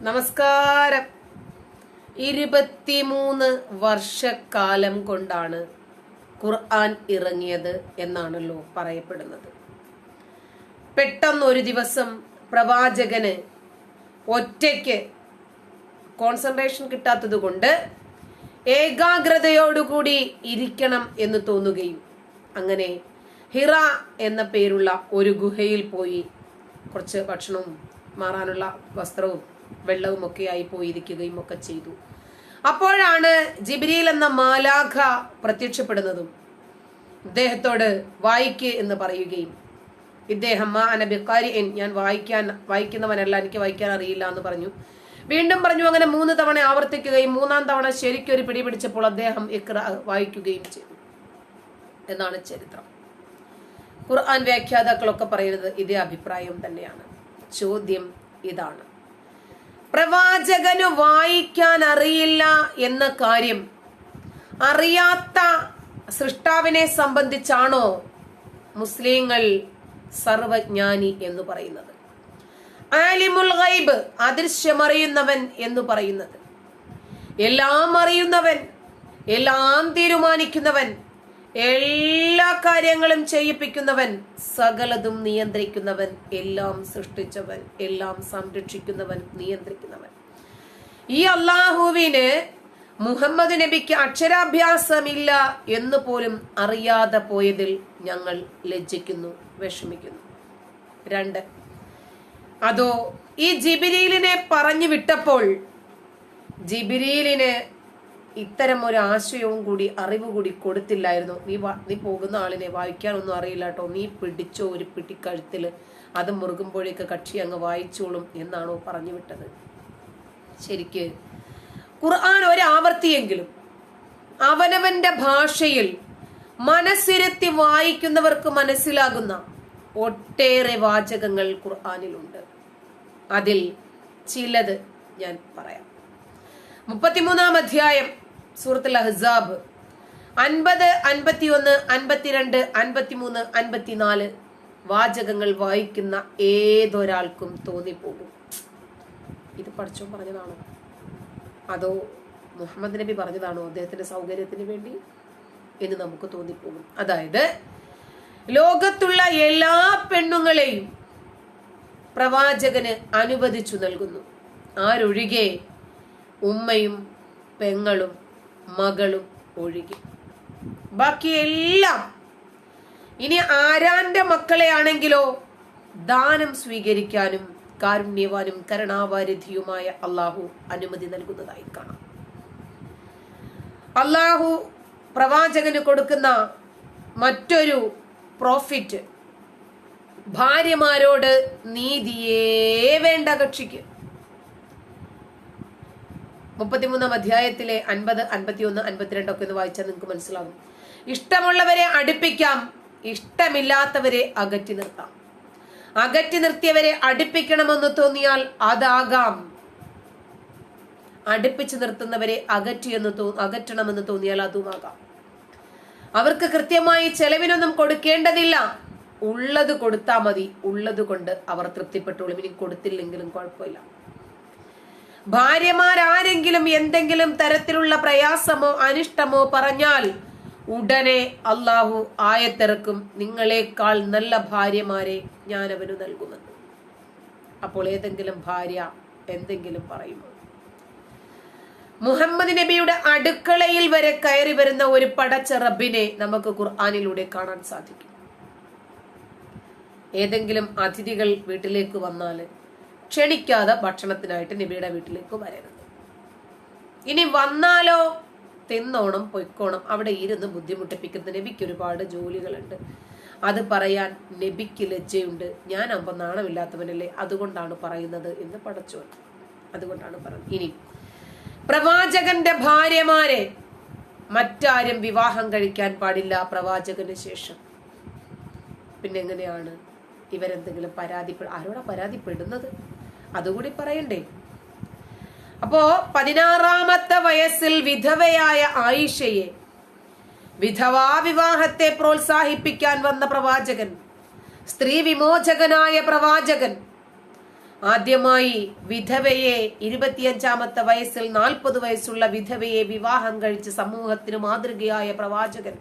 നമസ്കാരം. ഇരുപത്തിമൂന്ന് വർഷക്കാലം കൊണ്ടാണ് ഖുർആൻ ഇറങ്ങിയത് എന്നാണല്ലോ പറയപ്പെടുന്നത്. പെട്ടെന്ന് ഒരു ദിവസം പ്രവാചകന് ഒറ്റയ്ക്ക് കോൺസെൻട്രേഷൻ കിട്ടാത്തത് കൊണ്ട് ഏകാഗ്രതയോടുകൂടി ഇരിക്കണം എന്ന് തോന്നുകയും അങ്ങനെ ഹിറ എന്ന പേരുള്ള ഒരു ഗുഹയിൽ പോയി കുറച്ച് ഭക്ഷണവും മാറാനുള്ള വസ്ത്രവും വെള്ളവും ഒക്കെ ആയി പോയിരിക്കുകയും ഒക്കെ ചെയ്തു. അപ്പോഴാണ് ജിബിരിയിൽ എന്ന മാലാഖ പ്രത്യക്ഷപ്പെടുന്നതും ഇദ്ദേഹത്തോട് വായിക്ക് എന്ന് പറയുകയും ഇദ്ദേഹം മാ അനബിക്കാരി ഞാൻ വായിക്കാൻ വായിക്കുന്നവനല്ല എനിക്ക് വായിക്കാൻ അറിയില്ല എന്ന് പറഞ്ഞു. വീണ്ടും പറഞ്ഞു അങ്ങനെ മൂന്ന് തവണ ആവർത്തിക്കുകയും മൂന്നാം തവണ ശരിക്കൊരു പിടിപിടിച്ചപ്പോൾ അദ്ദേഹം ഇക്ര വായിക്കുകയും ചെയ്തു. എന്നാണ് ചരിത്രം. ഖുർആൻ വ്യാഖ്യാതാക്കളൊക്കെ പറയുന്നത് ഇതേ അഭിപ്രായം തന്നെയാണ്. ചോദ്യം ഇതാണ്. പ്രവാചകന് വായിക്കാൻ അറിയില്ല എന്ന കാര്യം അറിയാത്ത സൃഷ്ടാവിനെ സംബന്ധിച്ചാണോ മുസ്ലിങ്ങൾ സർവജ്ഞാനി എന്ന് പറയുന്നത്? ആലിമുൽ ഗൈബ് അദൃശ്യമറിയുന്നവൻ എന്ന് പറയുന്നത്. എല്ലാം അറിയുന്നവൻ എല്ലാം തീരുമാനിക്കുന്നവൻ എല്ലാ കാര്യങ്ങളും ചെയ്യിപ്പിക്കുന്നവൻ സകലതും നിയന്ത്രിക്കുന്നവൻ എല്ലാം സൃഷ്ടിച്ചവൻ എല്ലാം സംരക്ഷിക്കുന്നവൻ നിയന്ത്രിക്കുന്നവൻ. ഈ അള്ളാഹുവിന് മുഹമ്മദ് നബിക്ക് അക്ഷരാഭ്യാസമില്ല എന്ന് പോലും അറിയാതെ പോയതിൽ ഞങ്ങൾ ലജ്ജിക്കുന്നു വിഷമിക്കുന്നു. രണ്ട് അതോ ഈ ജിബിരിലിനെ പറഞ്ഞു വിട്ടപ്പോൾ ജിബിരിലിന് ഇത്തരം ഒരു ആശയവും കൂടി അറിവ് കൂടി കൊടുത്തില്ലായിരുന്നു. നീ നീ പോകുന്ന ആളിനെ വായിക്കാനൊന്നും അറിയില്ല കേട്ടോ. നീ പിടിച്ചോ ഒരു പിടിക്കഴുത്തിൽ അത് മുറുകുമ്പോഴേക്ക് കക്ഷി അങ്ങ് വായിച്ചോളും എന്നാണോ പറഞ്ഞു വിട്ടത്. ശരിക്ക് ഖുർആൻ ഒരാവർത്തിയെങ്കിലും അവനവന്റെ ഭാഷയിൽ മനസ്സിരുത്തി വായിക്കുന്നവർക്ക് മനസ്സിലാകുന്ന ഒട്ടേറെ വാചകങ്ങൾ ഖുർആാനിലുണ്ട്. അതിൽ ചിലത് ഞാൻ പറയാം. മുപ്പത്തിമൂന്നാം അധ്യായം സൂറത്തുൽ അഹ്സാബ്. അൻപത് അൻപത്തിയൊന്ന് അൻപത്തിരണ്ട് അൻപത്തിമൂന്ന് അൻപത്തിനാല് വാചകങ്ങൾ വായിക്കുന്ന ഏതൊരാൾക്കും തോന്നിപ്പോകും. ഇത് പഠിച്ചോ പറഞ്ഞതാണോ? അതോ മുഹമ്മദ് നബി പറഞ്ഞതാണോ? അദ്ദേഹത്തിന്റെ സൗകര്യത്തിന് വേണ്ടി എന്ന് നമുക്ക് തോന്നിപ്പോകും. അതായത് ലോകത്തുള്ള എല്ലാ പെണ്ണുങ്ങളെയും പ്രവാചകന് അനുവദിച്ചു നൽകുന്നു. ആരൊഴികെ ഉമ്മയും പെങ്ങളും മകളും ഒഴികെ. ബാക്കിയെല്ലാം ഇനി ആരാന്റെ മക്കളെ ആണെങ്കിലോ ദാനം സ്വീകരിക്കാനും കാരുണ്യവാനും കരുണാവാരിധിയുമായ അള്ളാഹു അനുമതി നൽകുന്നതായി കാണാം. അള്ളാഹു പ്രവാചകന് കൊടുക്കുന്ന മറ്റൊരു പ്രോഫിറ്റ് ഭാര്യമാരോട് നീതിയേ വേണ്ട കക്ഷിക്ക്. മുപ്പത്തിമൂന്നാം അധ്യായത്തിലെ അൻപത് അൻപത്തിയൊന്ന് അൻപത്തിരണ്ട് ഒക്കെ ഒന്ന് വായിച്ചാൽ നിങ്ങൾക്ക് മനസ്സിലാകും. ഇഷ്ടമുള്ളവരെ അടുപ്പിക്കാം ഇഷ്ടമില്ലാത്തവരെ അകറ്റി നിർത്താം. അകറ്റി നിർത്തിയവരെ അടുപ്പിക്കണമെന്ന് തോന്നിയാൽ അതാകാം. അടുപ്പിച്ചു നിർത്തുന്നവരെ അകറ്റിയെന്ന് തോ അകറ്റണമെന്ന് തോന്നിയാൽ അതുമാകാം. അവർക്ക് കൃത്യമായി ചെലവിനൊന്നും കൊടുക്കേണ്ടതില്ല. ഉള്ളത് കൊടുത്താൽ മതി. ഉള്ളത് കൊണ്ട് അവർ തൃപ്തിപ്പെട്ടോളും. ഇനി കൊടുത്തില്ലെങ്കിലും കുഴപ്പമില്ല. ഭാര്യമാരാരെങ്കിലും എന്തെങ്കിലും തരത്തിലുള്ള പ്രയാസമോ അനിഷ്ടമോ പറഞ്ഞാൽ ഉടനെ അള്ളാഹു ആയത്തിറക്കും. നിങ്ങളെക്കാൾ നല്ല ഭാര്യമാരെ ഞാൻ അവന് നൽകുമെന്ന്. അപ്പോൾ ഏതെങ്കിലും ഭാര്യ എന്തെങ്കിലും പറയുമോ? മുഹമ്മദ് നബിയുടെ അടുക്കളയിൽ വരെ കയറി വരുന്ന ഒരു പടച്ച റബ്ബിനെ നമുക്ക് ഖുർആാനിലൂടെ കാണാൻ സാധിക്കും. ഏതെങ്കിലും അതിഥികൾ വീട്ടിലേക്ക് വന്നാൽ ക്ഷണിക്കാതെ ഭക്ഷണത്തിനായിട്ട് നബിയുടെ വീട്ടിലേക്ക് വരരുത്. ഇനി വന്നാലോ തിന്നോണം പൊയ്ക്കോണം അവിടെ ഇരുന്ന് ബുദ്ധിമുട്ടിപ്പിക്കുന്ന നബിക്ക് ഒരുപാട് ജോലികളുണ്ട്. അത് പറയാൻ നബിക്ക് ലജ്ജയുണ്ട്. ഞാൻ അമ്പ നാണമില്ലാത്തവനല്ലേ അതുകൊണ്ടാണ് പറയുന്നത് എന്ന് പടച്ചോൻ അതുകൊണ്ടാണ് പറഞ്ഞത് ഇനി പ്രവാചകന്റെ ഭാര്യമാരെ മറ്റാരും വിവാഹം കഴിക്കാൻ പാടില്ല പ്രവാചകന് ശേഷം. പിന്നെ എങ്ങനെയാണ് ഇവരെന്തെങ്കിലും പരാതിപ്പെ ആരോടാ പരാതിപ്പെടുന്നത്? അതുകൂടി പറയണ്ടേ. അപ്പോ പതിനാറാമത്തെ വയസ്സിൽ വിധവയായ ആയിഷയെ വിധവാ വിവാഹത്തെ പ്രോത്സാഹിപ്പിക്കാൻ വന്ന പ്രവാചകൻ സ്ത്രീ വിമോചകനായ പ്രവാചകൻ ആദ്യമായി വിധവയെ ഇരുപത്തിയഞ്ചാമത്തെ വയസ്സിൽ നാൽപ്പത് വയസ്സുള്ള വിധവയെ വിവാഹം കഴിച്ച് സമൂഹത്തിന് മാതൃകയായ പ്രവാചകൻ.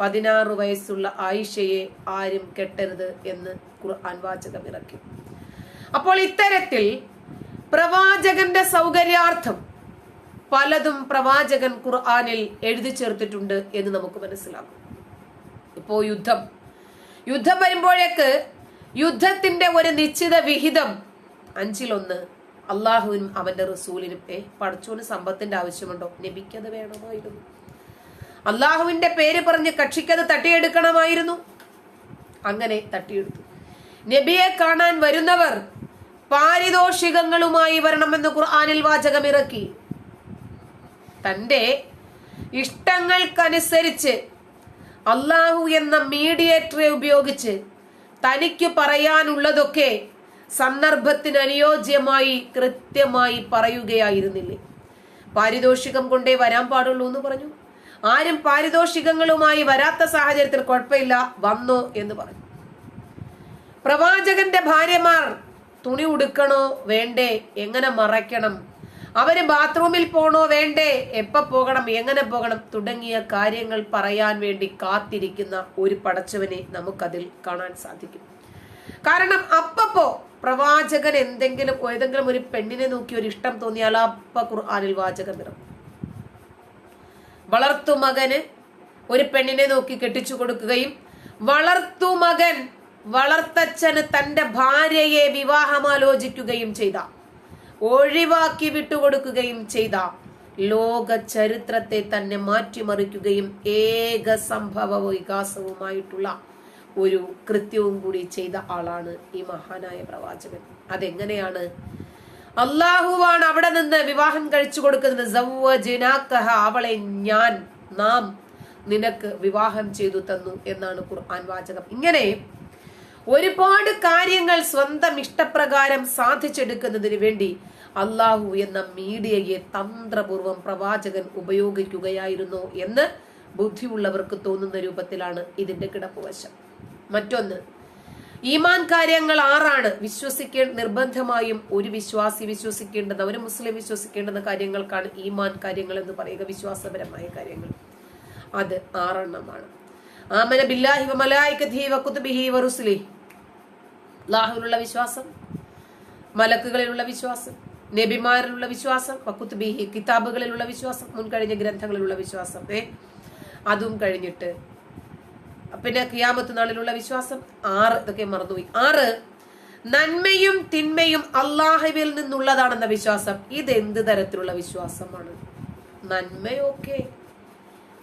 പതിനാറ് വയസ്സുള്ള ആയിഷയെ ആരും കെട്ടരുത് എന്ന് ഖുർആൻ വാചകം ഇറക്കി. അപ്പോൾ ഇത്തരത്തിൽ പ്രവാചകന്റെ സൗകര്യാർത്ഥം പലതും പ്രവാചകൻ ഖുർആാനിൽ എഴുതി ചേർത്തിട്ടുണ്ട് എന്ന് നമുക്ക് മനസ്സിലാകും. ഇപ്പോ യുദ്ധം. യുദ്ധം വരുമ്പോഴേക്ക് യുദ്ധത്തിന്റെ ഒരു നിശ്ചിത വിഹിതം അഞ്ചിലൊന്ന് അള്ളാഹുവിനും അവന്റെ റസൂലിനും ഏ പഠിച്ചോന് സമ്പത്തിന്റെ ആവശ്യമുണ്ടോ? നബിക്കത് വേണമായിരുന്നു. അള്ളാഹുവിന്റെ പേര് പറഞ്ഞ് കക്ഷിക്കത് തട്ടിയെടുക്കണമായിരുന്നു. അങ്ങനെ തട്ടിയെടുത്തു. നബിയെ കാണാൻ വരുന്നവർ പാരിതോഷികങ്ങളുമായി വരണമെന്ന് ഖുർആാനിൽ വാചകം ഇറക്കി തന്റെ ഇഷ്ടങ്ങൾക്കനുസരിച്ച് അള്ളാഹു എന്ന മീഡിയേറ്ററെ ഉപയോഗിച്ച് തനിക്ക് പറയാനുള്ളതൊക്കെ സന്ദർഭത്തിന് അനുയോജ്യമായി കൃത്യമായി പറയുകയായിരുന്നില്ലേ? പാരിതോഷികം കൊണ്ടേ വരാൻ പാടുള്ളൂ എന്ന് പറഞ്ഞു. ആരും പാരിതോഷികങ്ങളുമായി വരാത്ത സാഹചര്യത്തിൽ കുഴപ്പമില്ല വന്നോ എന്ന് പറഞ്ഞു. പ്രവാചകന്റെ ഭാര്യമാർ തുണി ഉടുക്കണോ? വേണ്ടേ. എങ്ങനെ മറയ്ക്കണം? അവർ ബാത്റൂമിൽ പോണോ? വേണ്ടേ. എപ്പ പോകണം? എങ്ങനെ പോകണം? തുടങ്ങിയ കാര്യങ്ങൾ പറയാൻ വേണ്ടി കാത്തിരിക്കുന്ന ഒരു പടച്ചവനെ നമുക്കതിൽ കാണാൻ സാധിക്കും. കാരണം അപ്പപ്പോ പ്രവാചകൻ എന്തെങ്കിലും ഏതെങ്കിലും ഒരു പെണ്ണിനെ നോക്കി ഒരു ഇഷ്ടം തോന്നിയാൽ അപ്പ ഖുർആാനിൽ വാചകം ഇറങ്ങും വളർത്തുമകന് ഒരു പെണ്ണിനെ നോക്കി കെട്ടിച്ചു കൊടുക്കുകയും വളർത്തുമകൻ വളർത്തച്ഛന് തന്റെ ഭാര്യയെ വിവാഹമാലോചിക്കുകയും ചെയ്ത. ഒഴിവാക്കി വിട്ടുകൊടുക്കുകയും ചെയ്ത. ലോക ചരിത്രത്തെ തന്നെ മാറ്റിമറിക്കുകയും ഏക സംഭവ വികാസവുമായിട്ടുള്ള ഒരു കൃത്യവും കൂടി ചെയ്ത ആളാണ് ഈ മഹാനായ പ്രവാചകൻ. അതെങ്ങനെയാണ്? അള്ളാഹുവാണ് അവിടെ നിന്ന് വിവാഹം കഴിച്ചു കൊടുക്കുന്നത്. അവളെ ഞാൻ നാം നിനക്ക് വിവാഹം ചെയ്തു തന്നു എന്നാണ് ഖുർആൻ വാചകം. ഇങ്ങനെ ഒരുപാട് കാര്യങ്ങൾ സ്വന്തം ഇഷ്ടപ്രകാരം സാധിച്ചെടുക്കുന്നതിന് വേണ്ടി അള്ളാഹു എന്ന മീഡിയയെ തന്ത്രപൂർവം പ്രവാചകൻ ഉപയോഗിക്കുകയായിരുന്നു എന്ന് ബുദ്ധിയുള്ളവർക്ക് തോന്നുന്ന രൂപത്തിലാണ് ഇതിന്റെ കിടപ്പുവശം. മറ്റൊന്ന് ഈമാൻ കാര്യങ്ങൾ ആറാണ്. വിശ്വസിക്കേ നിർബന്ധമായും ഒരു വിശ്വാസി വിശ്വസിക്കേണ്ടുന്ന ഒരു മുസ്ലിം വിശ്വസിക്കേണ്ടുന്ന കാര്യങ്ങൾക്കാണ് ഈമാൻ കാര്യങ്ങൾ എന്ന് പറയുക വിശ്വാസപരമായ കാര്യങ്ങൾ. അത് ആറെണ്ണമാണ്. ആമന ബില്ലാഹി വ മലായികതിഹി വ കുതുബിഹി അല്ലാഹുവിലുള്ള വിശ്വാസം മലക്കുകളിലുള്ള വിശ്വാസം നബിമാരിലുള്ള വിശ്വാസം വക്കുത്തുബിഹി കിതാബുകളിലുള്ള വിശ്വാസം മുൻകഴിഞ്ഞ ഗ്രന്ഥങ്ങളിലുള്ള വിശ്വാസം ഏ? അതും കഴിഞ്ഞിട്ട് പിന്നെ കിയാമത്ത് നാളിലുള്ള വിശ്വാസം ആറ് ഇതൊക്കെ മറന്നുപോയി. ആറ് നന്മയും തിന്മയും അള്ളാഹുവിൽ നിന്നുള്ളതാണെന്ന വിശ്വാസം. ഇത് എന്ത് തരത്തിലുള്ള വിശ്വാസമാണ്? നന്മയൊക്കെ.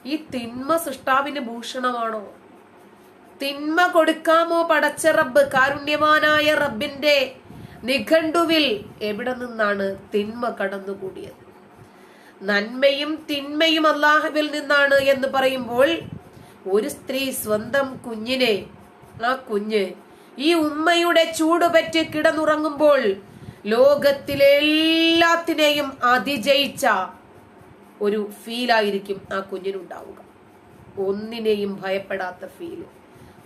ഈ തിന്മ സൃഷ്ടാവിന് ഭൂഷണമാണോ? തിന്മ കൊടുക്കാമോ പടച്ച റബ്ബ്? കാരുണ്യവാനായ റബ്ബിന്റെ നിഘണ്ടുവിൽ എവിടെ നിന്നാണ് തിന്മ കടന്നുകൂടിയത്? നന്മയും തിന്മയും അള്ളാഹുവിൽ നിന്നാണ് എന്ന് പറയുമ്പോൾ ഒരു സ്ത്രീ സ്വന്തം കുഞ്ഞിനെ ആ കുഞ്ഞ് ഈ ഉമ്മയുടെ ചൂടുപറ്റി കിടന്നുറങ്ങുമ്പോൾ ലോകത്തിലെ എല്ലാത്തിനെയും അതിജയിച്ച ഒരു ഫീലായിരിക്കും ആ കുഞ്ഞിനുണ്ടാവുക. ഒന്നിനെയും ഭയപ്പെടാത്ത ഫീൽ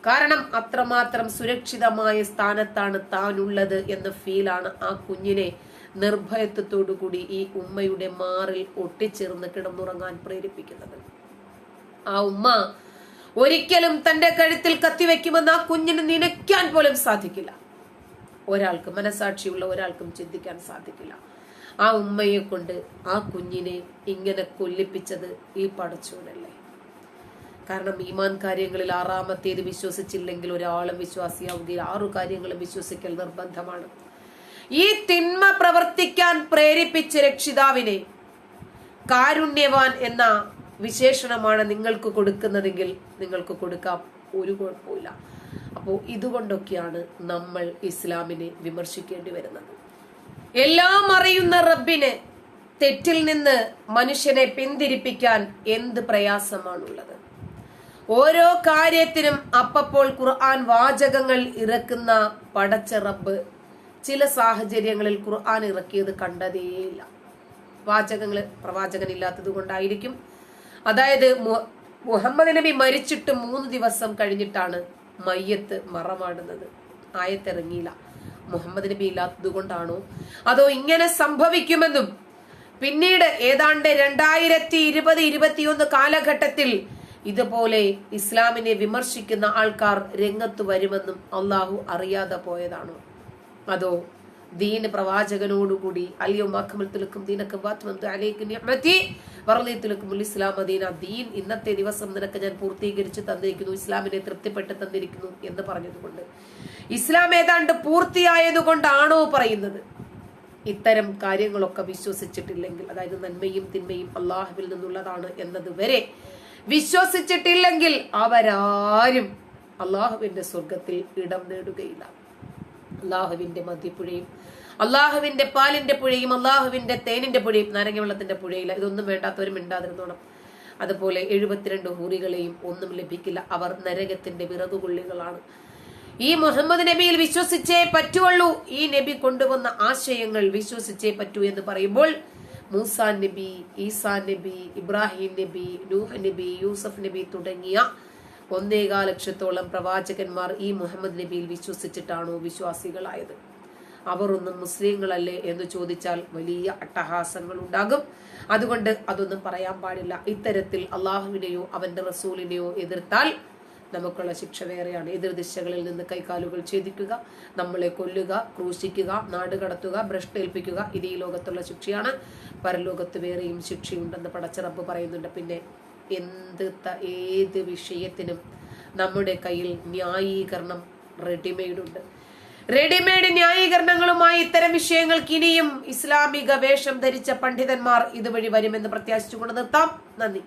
കാരണം അത്രമാത്രം സുരക്ഷിതമായ സ്ഥാനത്താണ് താനുള്ളത് എന്ന ഫീലാണ് ആ കുഞ്ഞിനെ നിർഭയത്വത്തോടു കൂടി ഈ ഉമ്മയുടെ മാറിൽ ഒട്ടിച്ചേർന്ന് കിടന്നുറങ്ങാൻ പ്രേരിപ്പിക്കുന്നത്. ആ ഉമ്മ ഒരിക്കലും തന്റെ കഴുത്തിൽ കത്തിവെക്കുമെന്ന് ആ കുഞ്ഞിന് നനയ്ക്കാൻ പോലും സാധിക്കില്ല. ഒരാൾക്ക് മനസാക്ഷിയുള്ള ഒരാൾക്കും ചിന്തിക്കാൻ സാധിക്കില്ല. ആ ഉമ്മയെ കൊണ്ട് ആ കുഞ്ഞിനെ ഇങ്ങനെ കൊല്ലിപ്പിച്ചത് ഈ പടച്ചോനല്ലേ. കാരണം ഈമാൻ കാര്യങ്ങളിൽ ആറാമത്തേത് വിശ്വസിച്ചില്ലെങ്കിൽ ഒരാളും വിശ്വാസിയാവുകയില്ല. ആറു കാര്യങ്ങളും വിശ്വസിക്കൽ നിർബന്ധമാണ്. ഈ തിന്മ പ്രവർത്തിക്കാൻ പ്രേരിപ്പിച്ച രക്ഷിതാവിനെ കാരുണ്യവാൻ എന്ന വിശേഷണമാണ് നിങ്ങൾക്ക് കൊടുക്കുന്നതെങ്കിൽ നിങ്ങൾക്ക് കൊടുക്കാം. ഒരു കുഴപ്പമില്ല അപ്പോൾ ഇതുകൊണ്ടൊക്കെയാണ് നമ്മൾ ഇസ്ലാമിനെ വിമർശിക്കേണ്ടി വരുന്നത്. എല്ലാം അറിയുന്ന റബ്ബിന് തെറ്റിൽ നിന്ന് മനുഷ്യനെ പിന്തിരിപ്പിക്കാൻ എന്ത് പ്രയാസമാണുള്ളത്? ഓരോ കാര്യത്തിനും അപ്പപ്പോൾ ഖുർആൻ വാചകങ്ങൾ ഇറക്കുന്ന പടച്ച റബ്ബ് ചില സാഹചര്യങ്ങളിൽ ഖുർആൻ ഇറക്കിയത് കണ്ടതേയില്ല. വാചകങ്ങൾ പ്രവാചകനില്ലാത്തത് കൊണ്ടായിരിക്കും. അതായത് മുഹമ്മദ് നബി മരിച്ചിട്ട് മൂന്ന് ദിവസം കഴിഞ്ഞിട്ടാണ് മയ്യത്ത് മറമാടുന്നത്. ആയത്തിറങ്ങിയില്ല. മുഹമ്മദ് നബി ഇല്ലാത്തത് കൊണ്ടാണോ? അതോ ഇങ്ങനെ സംഭവിക്കുമെന്നും പിന്നീട് ഏതാണ്ട് രണ്ടായിരത്തി ഇരുപത് ഇരുപത്തിയൊന്ന് കാലഘട്ടത്തിൽ ഇതുപോലെ ഇസ്ലാമിനെ വിമർശിക്കുന്ന ആൾക്കാർ രംഗത്ത് വരുമെന്നും അള്ളാഹു അറിയാതെ പോയതാണ്. അതോ ദീൻ പ്രവാചകനോടുകൂടി അലിയോ മാക്കമൽത്തിലക്കും ദീനക്കും ഇസ്ലാം ദീന ദീൻ ഇന്നത്തെ ദിവസം നിനക്ക് ഞാൻ പൂർത്തീകരിച്ച് തന്നിരിക്കുന്നു ഇസ്ലാമിനെ തൃപ്തിപ്പെട്ട് തന്നിരിക്കുന്നു എന്ന് പറഞ്ഞതുകൊണ്ട്. ഇസ്ലാം ഏതാണ്ട് പൂർത്തിയായതുകൊണ്ടാണോ പറയുന്നത്. ഇത്തരം കാര്യങ്ങളൊക്കെ വിശ്വസിച്ചിട്ടില്ലെങ്കിൽ അതായത് നന്മയും തിന്മയും അള്ളാഹുവിൽ നിന്നുള്ളതാണ് എന്നത് വരെ വിശ്വസിച്ചിട്ടില്ലെങ്കിൽ അവരാരും അള്ളാഹുവിന്റെ സ്വർഗത്തിൽ ഇടം നേടുകയില്ല. അള്ളാഹുവിന്റെ മദ്യപ്പുഴയും അള്ളാഹുവിന്റെ പാലിന്റെ പുഴയും അള്ളാഹുവിന്റെ തേനിന്റെ പുഴയും നാരങ്ങ വെള്ളത്തിന്റെ പുഴയില്ല. ഇതൊന്നും വേണ്ടാത്തവരും ഇണ്ടാതിരുന്നോണം അതുപോലെ എഴുപത്തിരണ്ട് ഹൂറികളെയും ഒന്നും ലഭിക്കില്ല. അവർ നരകത്തിന്റെ വിറകുകൊള്ളികളാണ് ഈ മുഹമ്മദ് നബിയിൽ വിശ്വസിച്ചേ പറ്റുള്ളൂ ഈ നബി കൊണ്ടുവന്ന ആശയങ്ങൾ വിശ്വസിച്ചേ പറ്റൂ എന്ന് പറയുമ്പോൾ മൂസാ നബി ഈസാ നബി ഇബ്രാഹിം നബി നൂഹ് നബി യൂസഫ് നബി തുടങ്ങിയ ഒന്നേകാ ലക്ഷത്തോളം പ്രവാചകന്മാർ ഈ മുഹമ്മദ് നബിയിൽ വിശ്വസിച്ചിട്ടാണോ വിശ്വാസികളായത്? അവർ ഒന്നും മുസ്ലിങ്ങളല്ലേ എന്ന് ചോദിച്ചാൽ വലിയ അട്ടഹാസങ്ങൾ ഉണ്ടാകും. അതുകൊണ്ട് അതൊന്നും പറയാൻ പാടില്ല. ഇത്തരത്തിൽ അള്ളാഹുവിനെയോ അവന്റെ റസൂലിനെയോ എതിർത്താൽ നമുക്കുള്ള ശിക്ഷ വേറെയാണ്. എതിർ ദിശകളിൽ നിന്ന് കൈകാലുകൾ ഛേദിക്കുക നമ്മളെ കൊല്ലുക ക്രൂശിക്കുക നാട് കടത്തുക ഭ്രഷ്ടേൽപ്പിക്കുക ഇത് ഈ ലോകത്തുള്ള ശിക്ഷയാണ്. പരലോകത്ത് വേറെയും ശിക്ഷയുണ്ടെന്ന് പടച്ചിറപ്പ് പറയുന്നുണ്ട്. പിന്നെ എന്ത് ഏത് വിഷയത്തിനും നമ്മുടെ കയ്യിൽ ന്യായീകരണം റെഡിമെയ്ഡ് ഉണ്ട്. റെഡിമെയ്ഡ് ന്യായീകരണങ്ങളുമായി ഇത്തരം വിഷയങ്ങൾക്ക് ഇനിയും ഇസ്ലാമിക വേഷം ധരിച്ച പണ്ഡിതന്മാർ ഇതുവഴി വരുമെന്ന് പ്രത്യാശിച്ചുകൊണ്ട് നിർത്താം. നന്ദി.